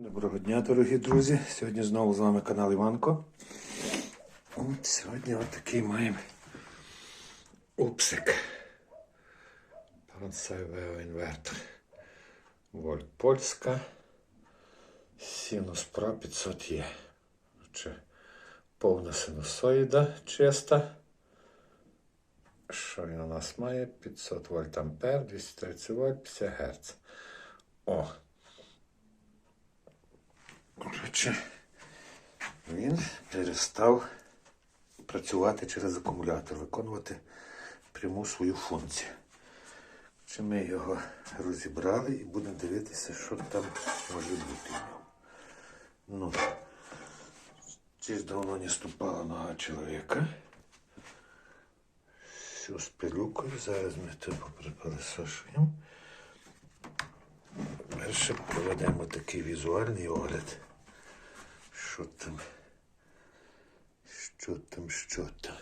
Доброго дня, дорогі друзі. Сьогодні знову з вами канал Іванко. От сьогодні отакий маємо упсик. Пансайвео інвертор. Вольт польська. Синус Pro 500 є. Повна синусоїда чиста. Що він у нас має? 500 вольт ампер, 230 вольт, 50 Гц. О, Коротше, він перестав працювати через акумулятор, виконувати пряму свою функцію. Чи ми його розібрали і будемо дивитися, що там може бути в ньому. Ну, здесь давно не ступала нога чоловіка. Все з пилюкою. Зараз ми це поприпилисошуємо. Перше проведемо такий візуальний огляд. Що там? Що там, що там?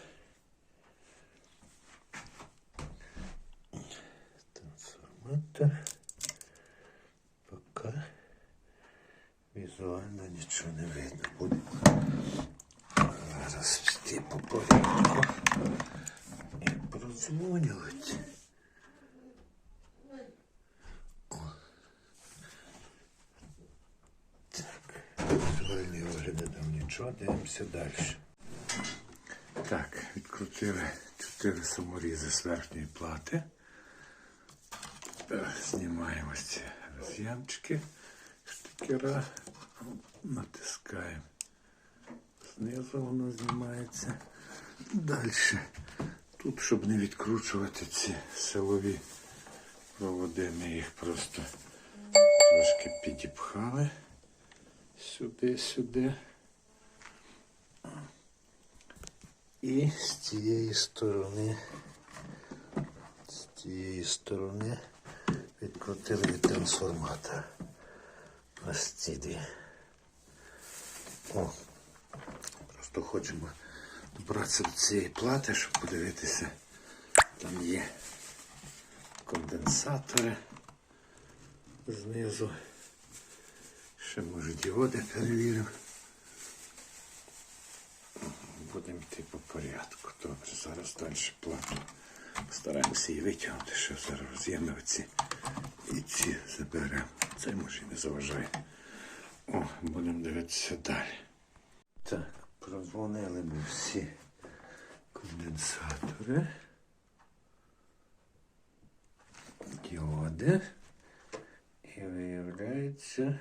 Трансформатор. Поки візуально нічого не видно буде. Зараз всі по порядку і продзвонювати. Дам нічого, дивимося далі. Так, відкрутили чотири саморізи з верхньої плати. Знімаємо ось ці роз'ємчики штикера. Натискаємо. Знизу воно знімається. Далі. Тут, щоб не відкручувати ці силові проводи, ми їх просто трошки підіпхали сюди, сюди. І з цієї сторони, з цієї сторони відкрутили від трансформатора. Ці дві. О, просто хочемо добратися до цієї плати, щоб подивитися. Там є конденсатори знизу. Ще може діоди перевіримо. Будемо йти по порядку. Добре, зараз далі плату. Постараємося її витягнути, що зараз роз'єми і ці заберемо. Це може і не заважає. О, будемо дивитися далі. Так, прозвонили ми всі конденсатори. Діоди. І виявляється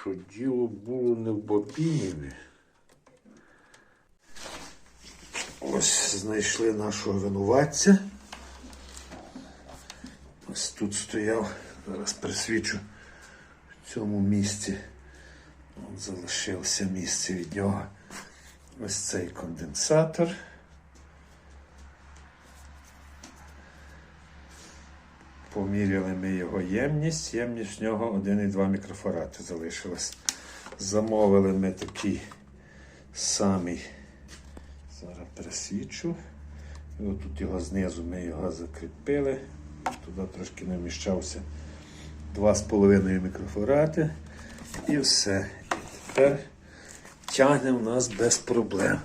що діло було не в бобіні. Ось знайшли нашого винуватця. Ось тут стояв, зараз присвічу в цьому місці. От залишився місце від нього. Ось цей конденсатор. Поміряли ми його ємність. Ємність в нього 1,2 мікрофарати залишилось. Замовили ми такий самий. Зараз пересвічу. І отут його знизу ми його закріпили. Туди трошки не вміщався 2,5 мікрофарати. І все. І тепер тягне у нас без проблем.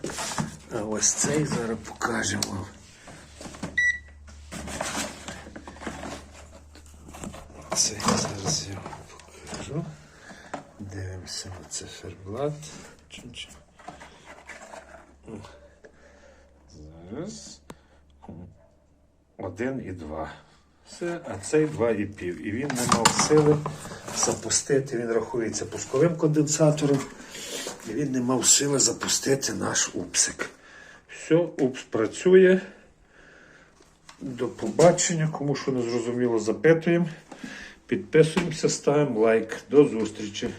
А ось цей зараз покажемо Це я зараз я покажу. Дивимося на циферблат. Чим-чим. Зараз. Один і два. Все, а цей два і пів. І він не мав сили запустити. Він рахується пусковим конденсатором. І він не мав сили запустити наш упсик. Все, упс працює. До побачення. Кому що не зрозуміло, запитуємо. Підписуємося, ставимо лайк. До зустрічі.